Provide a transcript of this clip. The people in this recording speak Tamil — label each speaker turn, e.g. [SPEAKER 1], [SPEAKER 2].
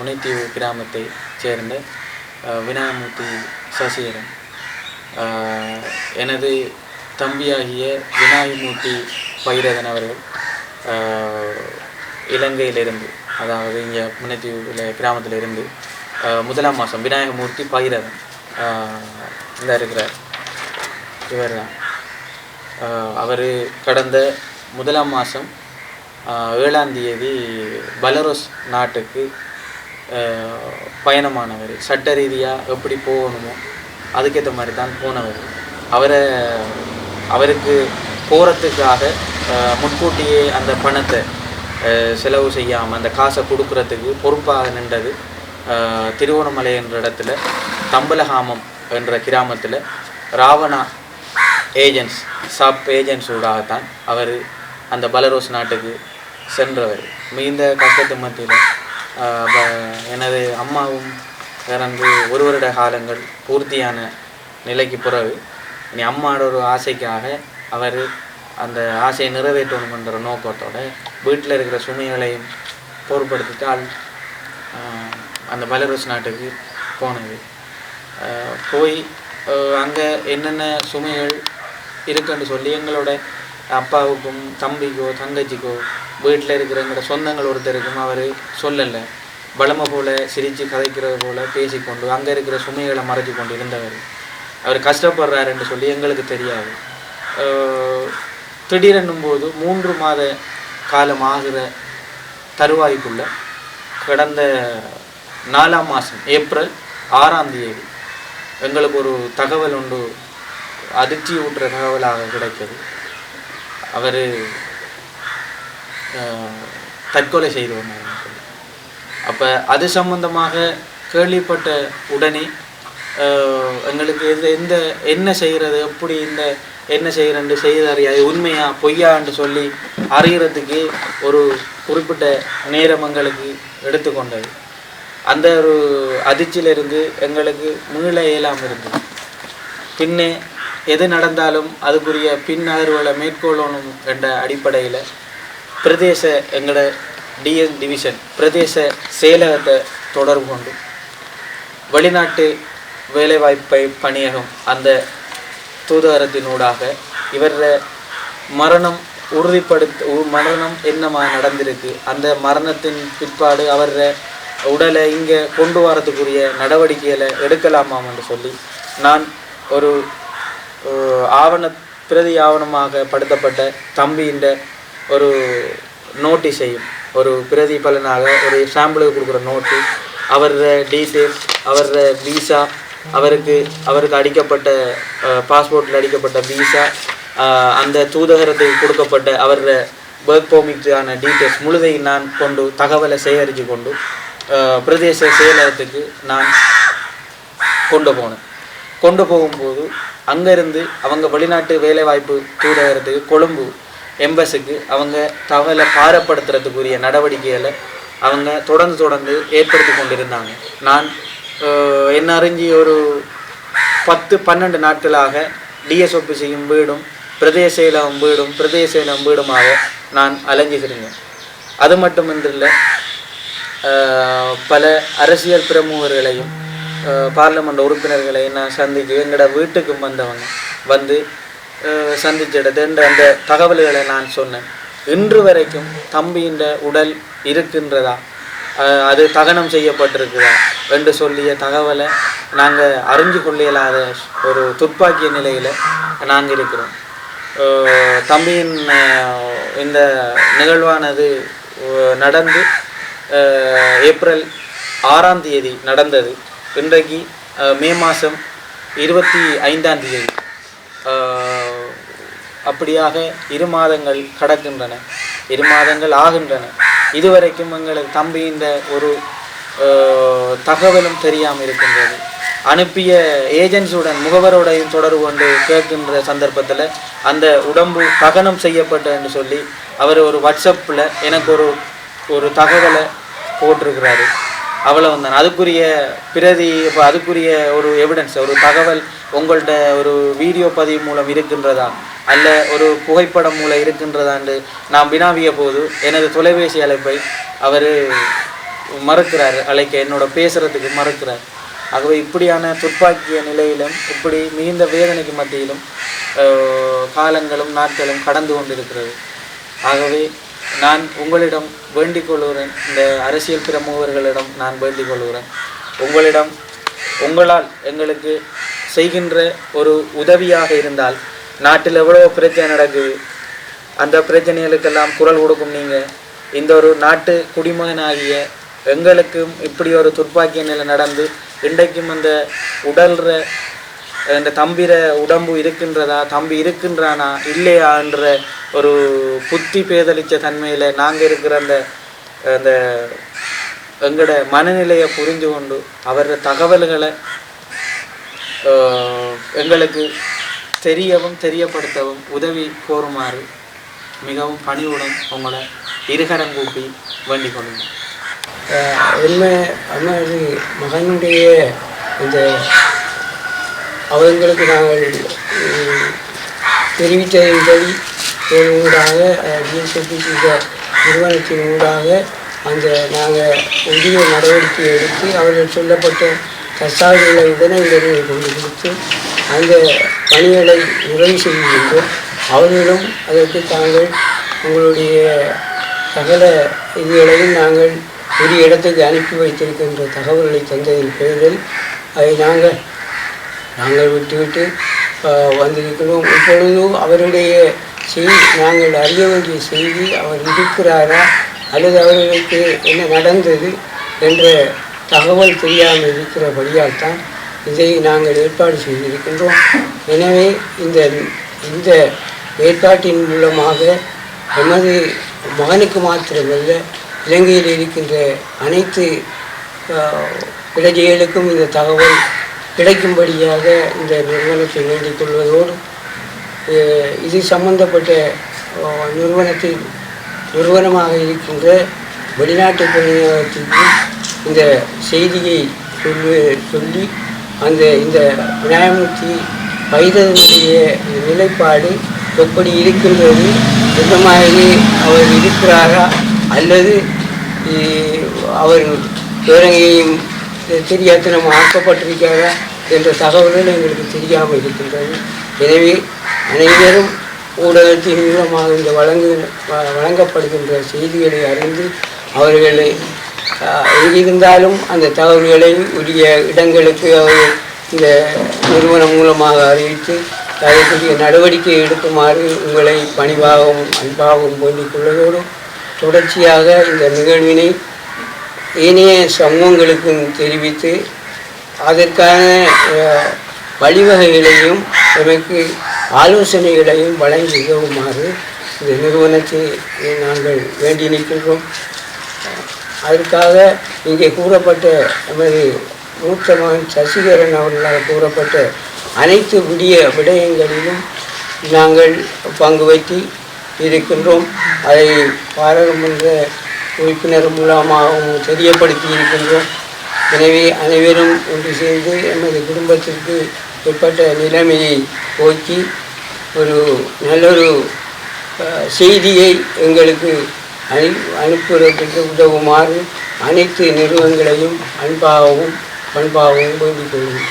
[SPEAKER 1] முனைத்தீவு கிராமத்தை சேர்ந்த வினாமூர்த்தி விநாயகமூர்த்தி சசிகரன். எனது தம்பியாகிய விநாயகமூர்த்தி பைரதன் அவர்கள் இலங்கையிலிருந்து அதாவது இங்கே முனைத்தீவில் கிராமத்தில் இருந்து முதலாம் மாதம் விநாயகமூர்த்தி பைரதன் இந்த இருக்கிறார். இவர் தான் அவர் கடந்த முதலாம் மாதம் ஏழாம் தேதி பலரோஸ் நாட்டுக்கு பயணமானவர் சட்ட ரீதியாக எப்படி போகணுமோ அதுக்கேற்ற மாதிரி தான் போனவர். அவரை அவருக்கு போகிறதுக்காக முன்கூட்டியே அந்த பணத்தை செலவு செய்யாமல் அந்த காசை கொடுக்குறதுக்கு பொறுப்பாக நின்றது திருவோணமலை என்ற இடத்துல தம்பலகாமம் என்ற கிராமத்தில் ராவணா ஏஜென்ட்ஸ் சப் ஏஜென்ட்ஸ் ஊடாகத்தான் அவர் அந்த பலரோஸ் நாட்டுக்கு சென்றவர். மிகுந்த கஷ்டத்து மத்தியில் எனது அம்மாவும் இறந்து ஒரு வருட காலங்கள் பூர்த்தியான நிலைக்கு பிறகு இனி அம்மாவோட ஒரு ஆசைக்காக அவர் அந்த ஆசையை நிறைவேற்றணுமென்ற நோக்கத்தோட வீட்டில் இருக்கிற சுமைகளையும் பொருட்படுத்திட்டால் அந்த பலரஸ் நாட்டுக்கு போனது. போய் அங்கே என்னென்ன சுமைகள் இருக்குன்னு சொல்லி எங்களோட அப்பாவுக்கும் தம்பிக்கோ தங்கச்சிக்கோ வீட்டில் இருக்கிற எங்களோட சொந்தங்கள் ஒருத்தருக்கும் அவர் சொல்லலை. பலமை போல் சிரித்து கதைக்கிறது போல பேசிக்கொண்டு அங்கே இருக்கிற சுமைகளை மறைச்சு கொண்டு இருந்தவர். அவர் கஷ்டப்படுறாருன்னு சொல்லி எங்களுக்கு தெரியாது. திடீரென்னும் போது மூன்று மாத காலம் ஆகிற தருவாய்க்குள்ள கடந்த நாலாம் மாதம் ஏப்ரல் ஆறாம் தேதி எங்களுக்கு ஒரு தகவல் உண்டு. அதிர்ச்சி ஊட்டுற தகவலாக கிடைக்கிறது அவர் தற்கொலை செய்து கொண்டாங்க அப்போ அது சம்பந்தமாக கேள்விப்பட்ட உடனே எங்களுக்கு எது எந்த என்ன செய்கிறது எப்படி இந்த என்ன செய்கிறேன்னு செய்து அறியாது உண்மையா பொய்யான்னு சொல்லி அறிகிறதுக்கு ஒரு குறிப்பிட்ட நேரம் எங்களுக்கு எடுத்துக்கொண்டது அந்த ஒரு அதிர்ச்சியிலிருந்து எங்களுக்கு மீள இயலாமல் இருந்தது. பின்னே எது நடந்தாலும் அதுக்குரிய பின் நகர்வுகளை மேற்கொள்ளணும் என்ற அடிப்படையில் பிரதேச எங்களோட டிஎஸ் டிவிஷன் பிரதேச செயலகத்தை தொடர்பு கொண்டு வெளிநாட்டு வேலைவாய்ப்பை பணியகம் அந்த தூதரத்தினூடாக இவர மரணம் உறுதிப்படுத்த உ- மரணம் என்னமா நடந்திருக்கு? அந்த மரணத்தின் பிற்பாடு அவர உடலை இங்கே கொண்டு வரதுக்குரிய நடவடிக்கைகளை எடுக்கலாமான்னு சொல்லி நான் ஒரு ஆவண பிரதி ஆவணமாக படுத்தப்பட்ட தம்பியின் ஒரு நோட்டீஸையும் ஒரு பிரதிபலனாக ஒரு சாம்பிளுக்கு கொடுக்குற நோட்டு அவரோட டீட்டெயில்ஸ் அவரோட விசா அவருக்கு அவருக்கு அடிக்கப்பட்ட பாஸ்போர்ட்டில் அடிக்கப்பட்ட விசா அந்த தூதகரத்துக்கு கொடுக்கப்பட்ட அவரோட ஒர்க் பெர்மிட்டான டீட்டெயில்ஸ் முழுதையும் நான் கொண்டு தகவலை சேகரித்து கொண்டு பிரதேச செயலகத்துக்கு நான் கொண்டு போனேன். கொண்டு போகும்போது அங்கேருந்து அவங்க வெளிநாட்டு வேலைவாய்ப்பு தூதகரத்துக்கு கொழும்பு எம்பஸுக்கு அவங்க தகவலை பாரப்படுத்துறதுக்குரிய நடவடிக்கைகளை அவங்க தொடர்ந்து தொடர்ந்து ஏற்படுத்தி கொண்டிருந்தாங்க. நான் என்ன அறிஞ்சி ஒரு பத்து பன்னெண்டு நாட்களாக டிஎஸ் ஆஃபீஸையும் வீடும் பிரதேச செயலகம் வீடும் பிரதேச செயலகம் வீடுமாக நான் அலைஞ்சுகிறேங்க அது மட்டுமின்றில்லை பல அரசியல் பிரமுகர்களையும் பார்லிமெண்ட் உறுப்பினர்களையும் நான் சந்திச்சு எங்களோட வீட்டுக்கும் வந்தவங்க வந்து சந்திச்சிடது என்ற அந்த தகவல்களை நான் சொன்னேன். இன்று வரைக்கும் தம்பியின் உடல் இருக்கின்றதா? அது தகனம் செய்யப்பட்டிருக்குதா என்று சொல்லிய தகவலை நாங்கள் அறிஞ்சு கொள்ள ஒரு துப்பாக்கிய நிலையில் நாங்கள் இருக்கிறோம். தம்பியின் இந்த நிகழ்வானது நடந்து ஏப்ரல் ஆறாம் தேதி நடந்தது. இன்றைக்கு மே மாதம் இருபத்தி ஐந்தாம் தேதி. அப்படியாக இரு மாதங்கள் கடக்கின்றன. இரு மாதங்கள் ஆகின்றன. இதுவரைக்கும் எங்களுக்கு இந்த ஒரு தகவலும் தெரியாமல் இருக்கின்றது. அனுப்பிய ஏஜென்சியுடன் முகவரோடையும் தொடர்பு கொண்டு கேட்கின்ற சந்தர்ப்பத்தில் அந்த உடம்பு தகனம் செய்யப்பட்ட என்று சொல்லி அவர் ஒரு வாட்ஸ்அப்பில் எனக்கு ஒரு ஒரு தகவலை போட்டிருக்கிறாரு. அவ்வளோ தான் அதுக்குரிய பிரதி இப்போ அதுக்குரிய ஒரு எவிடன்ஸ் ஒரு தகவல் உங்கள்கிட்ட ஒரு வீடியோ பதிவு மூலம் இருக்கின்றதா? அல்ல ஒரு புகைப்படம் மூலம் இருக்கின்றதாண்டு நான் வினாவிய போது எனது தொலைபேசி அழைப்பை அவர் மறுக்கிறார் அழைக்க என்னோட பேசுறதுக்கு மறுக்கிறார். ஆகவே இப்படியான துப்பாக்கிய நிலையிலும் இப்படி மிகுந்த வேதனைக்கு மத்தியிலும் காலங்களும் நாட்களும் கடந்து கொண்டிருக்கிறது. ஆகவே நான் உங்களிடம் வேண்டிக் கொள்கிறேன் இந்த அரசியல் பிரமுகர்களிடம் நான் வேண்டிக் கொள்கிறேன். உங்களிடம் உங்களால் எங்களுக்கு செய்கின்ற ஒரு உதவியாக இருந்தால் நாட்டில் எவ்வளோ பிரச்சனை நடக்குது. அந்த பிரச்சனைகளுக்கெல்லாம் குரல் கொடுக்கும் நீங்கள் இந்த ஒரு நாட்டு குடிமகனாகிய எங்களுக்கும் இப்படி ஒரு துப்பாக்கிய நிலை நடந்து இன்றைக்கும் அந்த உடல்ற அந்த தம்பிர உடம்பு இருக்கின்றதா தம்பி இருக்கின்றானா இல்லையான்ற ஒரு புத்தி பேதலிச்ச தன்மையில் நாங்கள் இருக்கிற அந்த அந்த எங்களோட மனநிலையை புரிஞ்சு கொண்டு அவர தகவல்களை எங்களுக்கு தெரியவும் தெரியப்படுத்தவும் உதவி கோருமாறு மிகவும் பணிவுடன் உங்களை இருகரம் கூப்பி வேண்டிக் கொள்ளுங்கள்
[SPEAKER 2] உண்மை மகனுடைய இந்த அவங்களுக்கு நாங்கள் தெரிவித்ததின்படி ஊடாக நிறுவனத்தின் ஊடாக அந்த நாங்கள் உரிய நடவடிக்கை எடுத்து அவர்கள் சொல்லப்பட்ட தசாவிகளை உடனே உடனே கொண்டு கொடுத்து அந்த பணிகளை நிறைவு செய்கின்றோம். அவர்களும் அதற்கு தாங்கள் உங்களுடைய சகல இதுகளையும் நாங்கள் உரிய இடத்துக்கு அனுப்பி வைத்திருக்கின்ற தகவல்களை தந்ததின் பெயரில் அதை நாங்கள் நாங்கள் விட்டுவிட்டு வந்திருக்கிறோம். இப்பொழுதும் அவருடைய செய்தி நாங்கள் அறிய வேண்டிய செய்தி அவர் இருக்கிறாரா? அல்லது அவர்களுக்கு என்ன நடந்தது? என்ற தகவல் தெரியாமல் இருக்கிறபடியால் தான் இதை நாங்கள் ஏற்பாடு செய்திருக்கின்றோம். எனவே இந்த இந்த ஏற்பாட்டின் மூலமாக எமது மகனுக்கு மாத்திரமல்ல இலங்கையில் இருக்கின்ற அனைத்து இளைஞர்களுக்கும் பிரஜைகளுக்கும் இந்த தகவல் கிடைக்கும்படியாக இந்த நிறுவனத்தை வேண்டிக் கொள்வதோடு இது சம்பந்தப்பட்ட நிறுவனத்தில் நிறுவனமாக இருக்கின்ற வெளிநாட்டு பணியகத்திற்கு இந்த செய்தியை சொல்லி சொல்லி அந்த இந்த விநாயகமூர்த்தி வைரனுடைய நிலைப்பாடு எப்படி இருக்கின்றது எந்த மாதிரி அவர் இருக்கிறாரா? அல்லது அவர் பேரங்கையும் தெரியாத்தனம் ஆக்கப்பட்டிருக்கிறாரா? என்ற தகவல்கள் எங்களுக்கு தெரியாமல் இருக்கின்றது. எனவே அனைவரும் ஊடகத்தின் மூலமாக இந்த வழங்கு வழங்கப்படுகின்ற செய்திகளை அறிந்து அவர்களை இருந்தாலும் அந்த தகவல்களை உரிய இடங்களுக்கு அவர் இந்த நிறுவனம் மூலமாக அறிவித்து அதற்குரிய நடவடிக்கை எடுக்குமாறு உங்களை பணிவாகவும் அன்பாகவும் வேண்டிக் கொள்வதோடு தொடர்ச்சியாக இந்த நிகழ்வினை ஏனைய சமூகங்களுக்கும் தெரிவித்து அதற்கான வழிவகைகளையும் எமக்கு ஆலோசனைகளையும் வழங்கி உதவுமாறு இந்த நிறுவனத்தை நாங்கள் வேண்டி நிற்கின்றோம். அதற்காக இங்கே கூறப்பட்ட நமது மூத்த மகன் சசிகரன் அவர்களால் கூறப்பட்ட அனைத்து விடிய விடயங்களிலும் நாங்கள் பங்கு வைத்து இருக்கின்றோம். அதை பாராளுமன்ற உறுப்பினர் மூலமாகவும் தெரியப்படுத்தி இருக்கின்றோம். எனவே அனைவரும் ஒன்று சேர்ந்து எமது குடும்பத்திற்கு ஏற்பட்ட நிலைமையை போக்கி ஒரு நல்லொரு செய்தியை எங்களுக்கு அனு அனுப்புவதற்கு உதவுமாறு அனைத்து நிறுவனங்களையும் அன்பாகவும் பண்பாகவும் வேண்டிக் கொள்கின்றோம்.